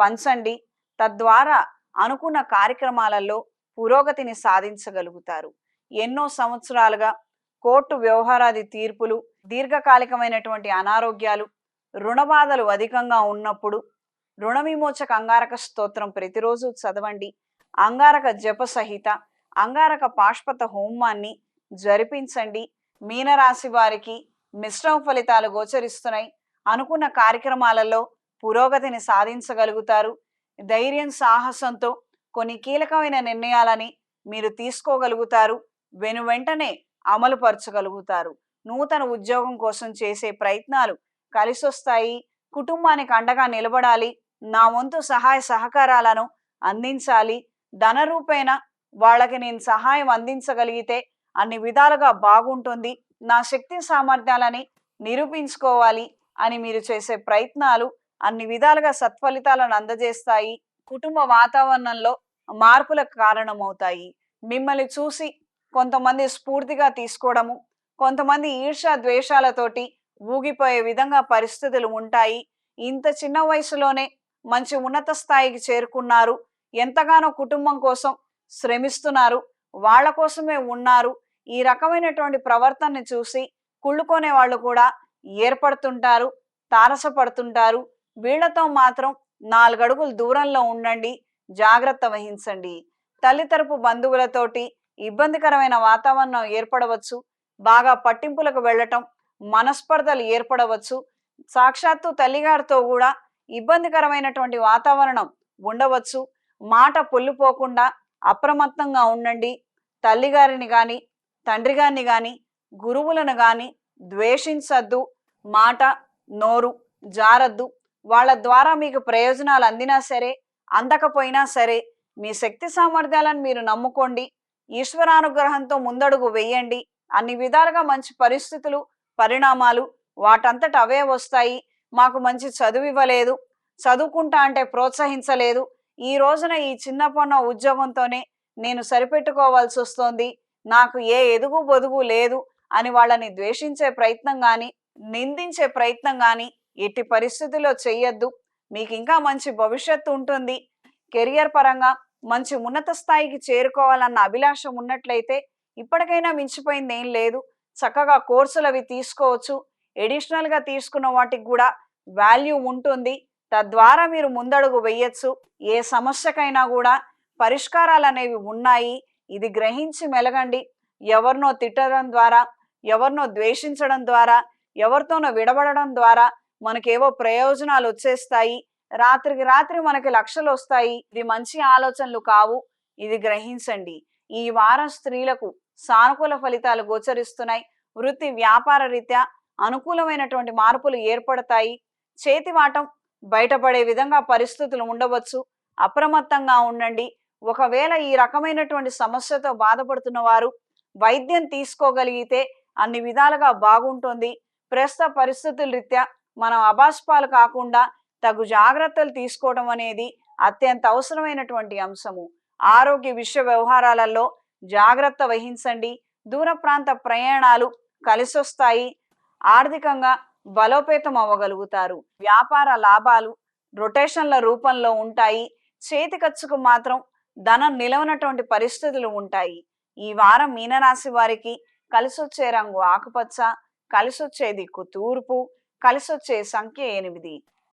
పంచండి. తద్వారా అనుకున్న కార్యక్రమాలలో పురోగతిని సాధించగలుగుతారు. ఎన్నో సంవత్సరాలుగా కోర్టు వ్యవహారాది తీర్పులు దీర్ఘకాలికమైనటువంటి అనారోగ్యాలు రుణబాధలు అధికంగా ఉన్నప్పుడు రుణ విమోచక అంగారక స్తోత్రం ప్రతిరోజు చదవండి. అంగారక జప సహిత అంగారక పాష్పత హోమాన్ని జరిపించండి. మీనరాశి వారికి మిశ్రమ ఫలితాలు గోచరిస్తున్నాయి. అనుకున్న కార్యక్రమాలలో పురోగతిని సాధించగలుగుతారు. ధైర్యం సాహసంతో కొన్ని కీలకమైన నిర్ణయాలని మీరు తీసుకోగలుగుతారు. వెను వెంటనే అమలు పరచగలుగుతారు నూతన ఉద్యోగం కోసం చేసే ప్రయత్నాలు కలిసొస్తాయి. కుటుంబానికి అండగా నిలబడాలి. నా వంతు సహాయ సహకారాలను అందించాలి. ధన రూపేణ వాళ్ళకి నేను సహాయం అందించగలిగితే అన్ని విధాలుగా బాగుంటుంది. నా శక్తి సామర్థ్యాలని నిరూపించుకోవాలి అని మీరు చేసే ప్రయత్నాలు అన్ని విధాలుగా సత్ఫలితాలను అందజేస్తాయి. కుటుంబ వాతావరణంలో మార్పులకు కారణమవుతాయి. మిమ్మల్ని చూసి కొంతమంది స్ఫూర్తిగా తీసుకోవడము కొంతమంది ఈర్ష ద్వేషాలతోటి ఊగిపోయే విధంగా పరిస్థితులు ఉంటాయి. ఇంత చిన్న వయసులోనే మంచి ఉన్నత స్థాయికి చేరుకున్నారు. ఎంతగానో కుటుంబం కోసం శ్రమిస్తున్నారు. వాళ్ళ కోసమే ఉన్నారు. ఈ రకమైనటువంటి ప్రవర్తనని చూసి కుళ్ళుకునే వాళ్ళు కూడా ఏర్పడుతుంటారు తారసపడుతుంటారు. వీళ్ళతో మాత్రం నాలుగడుగులు దూరంలో ఉండండి జాగ్రత్త వహించండి. తల్లితరపు బంధువులతోటి ఇబ్బందికరమైన వాతావరణం ఏర్పడవచ్చు బాగా పట్టింపులకు వెళ్ళటం మనస్పర్ధలు ఏర్పడవచ్చు. సాక్షాత్తు తల్లిగారితో కూడా ఇబ్బందికరమైనటువంటి వాతావరణం ఉండవచ్చు. మాట పొల్లిపోకుండా అప్రమత్తంగా ఉండండి. తల్లిగారిని కానీ తండ్రి గారిని కానీ గురువులను కానీ ద్వేషించద్దు. మాట నోరు జారద్దు. వాళ్ళ ద్వారా మీకు ప్రయోజనాలు అందినా సరే అందకపోయినా సరే మీ శక్తి సామర్థ్యాలను మీరు నమ్ముకోండి. ఈశ్వరానుగ్రహంతో ముందడుగు వేయండి. అన్ని విధాలుగా మంచి పరిస్థితులు పరిణామాలు వాటంతట అవే వస్తాయి. మాకు మంచి చదువు ఇవ్వలేదు. చదువుకుంటా అంటే ప్రోత్సహించలేదు. ఈ రోజున ఈ చిన్నపొన్న ఉద్యోగంతోనే నేను సరిపెట్టుకోవాల్సి వస్తోంది. నాకు ఏ ఎదుగు బొదుగు లేదు అని వాళ్ళని ద్వేషించే ప్రయత్నం కానీ నిందించే ప్రయత్నం కానీ ఎట్టి పరిస్థితుల్లో చెయ్యొద్దు. మీకు ఇంకా మంచి భవిష్యత్తు ఉంటుంది. కెరియర్ పరంగా మంచి ఉన్నత స్థాయికి చేరుకోవాలన్న అభిలాష ఉన్నట్లయితే ఇప్పటికైనా మించిపోయింది ఏం లేదు. చక్కగా కోర్సులు అవి తీసుకోవచ్చు. ఎడిషనల్గా తీసుకున్న వాటికి కూడా వాల్యూ ఉంటుంది. తద్వారా మీరు ముందడుగు వేయచ్చు. ఏ సమస్యకైనా కూడా పరిష్కారాలు అనేవి ఉన్నాయి. ఇది గ్రహించి మెలగండి. ఎవరినో తిట్టడం ద్వారా ఎవరినో ద్వేషించడం ద్వారా ఎవరితోనో విడబడడం ద్వారా మనకేవో ప్రయోజనాలు వచ్చేస్తాయి రాత్రికి రాత్రి మనకి లక్షలు వస్తాయి ఇది మంచి ఆలోచనలు కావు. ఇది గ్రహించండి. ఈ వారం స్త్రీలకు సానుకూల ఫలితాలు గోచరిస్తున్నాయి. వృత్తి వ్యాపార రీత్యా అనుకూలమైనటువంటి మార్పులు ఏర్పడతాయి. చేతివాటం బయటపడే విధంగా పరిస్థితులు ఉండవచ్చు. అప్రమత్తంగా ఉండండి. ఒకవేళ ఈ రకమైనటువంటి సమస్యతో బాధపడుతున్న వారు వైద్యం తీసుకోగలిగితే అన్ని విధాలుగా బాగుంటుంది. ప్రస్తుత పరిస్థితుల రీత్యా మనం అబాస్పాలు కాకుండా తగు జాగ్రత్తలు తీసుకోవడం అనేది అత్యంత అవసరమైనటువంటి అంశము. ఆరోగ్య విషయ వ్యవహారాలలో జాగ్రత్త వహించండి. దూర ప్రాంత ప్రయాణాలు కలిసొస్తాయి. ఆర్థికంగా బలోపేతం అవ్వగలుగుతారు. వ్యాపార లాభాలు రొటేషన్ల రూపంలో ఉంటాయి. చేతి ఖర్చుకు మాత్రం ధనం నిలవనటువంటి పరిస్థితులు ఉంటాయి. ఈ వారం మీనరాశి వారికి కలిసొచ్చే రంగు ఆకుపచ్చ కలిసొచ్చే దిక్కు తూర్పు కలిసొచ్చే సంఖ్య ఎనిమిది.